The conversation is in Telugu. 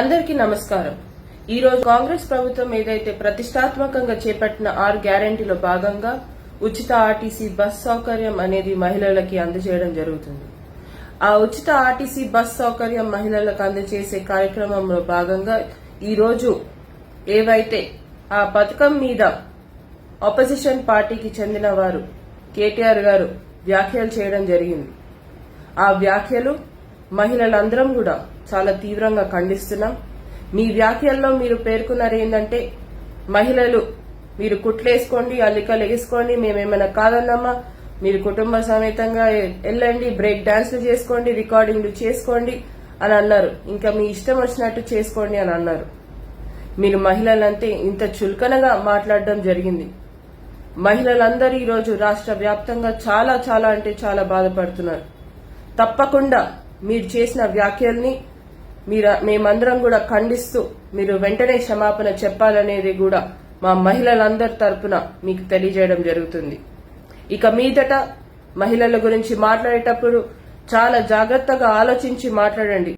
అందరికీ నమస్కారం. ఈ రోజు కాంగ్రెస్ ప్రభుత్వం ఏదైతే ప్రతిష్టాత్మకంగా చేపట్టిన ఆరు గ్యారంటీలో భాగంగా ఉచిత ఆర్టీసీ బస్ సౌకర్యం అనేది మహిళలకి అందజేయడం జరుగుతుంది. ఆ ఉచిత ఆర్టీసీ బస్ సౌకర్యం మహిళలకు అందజేసే కార్యక్రమంలో భాగంగా ఈ రోజు ఏవైతే ఆ పథకం మీద ఆపోజిషన్ పార్టీకి చెందిన వారు కేటీఆర్ గారు వ్యాఖ్యలు చేయడం జరిగింది. ఆ వ్యాఖ్యలు మహిళలందరం కూడా చాలా తీవ్రంగా ఖండిస్తున్నాం. మీ వ్యాఖ్యల్లో మీరు పేర్కొన్నారు ఏంటంటే మహిళలు మీరు కుట్లేసుకోండి అల్లికలు వేసుకోండి మేమేమైనా కాదన్నమ్మా. మీరు కుటుంబ సమేతంగా వెళ్ళండి బ్రేక్ డాన్స్లు చేసుకోండి రికార్డింగ్లు చేసుకోండి అని అన్నారు. ఇంకా మీ ఇష్టం వచ్చినట్టు చేసుకోండి అని అన్నారు. మీరు మహిళలంటే ఇంత చులకనగా మాట్లాడడం జరిగింది. మహిళలందరూ ఈరోజు రాష్ట్ర వ్యాప్తంగా చాలా చాలా అంటే చాలా బాధపడుతున్నారు. తప్పకుండా మీరు చేసిన వ్యాఖ్యల్ని మీరు మేమందరం కూడా ఖండిస్తూ మీరు వెంటనే క్షమాపణ చెప్పాలనేది కూడా మా మహిళలందరి తరపున మీకు తెలియజేయడం జరుగుతుంది. ఇక మీదట మహిళల గురించి మాట్లాడేటప్పుడు చాలా జాగ్రత్తగా ఆలోచించి మాట్లాడండి.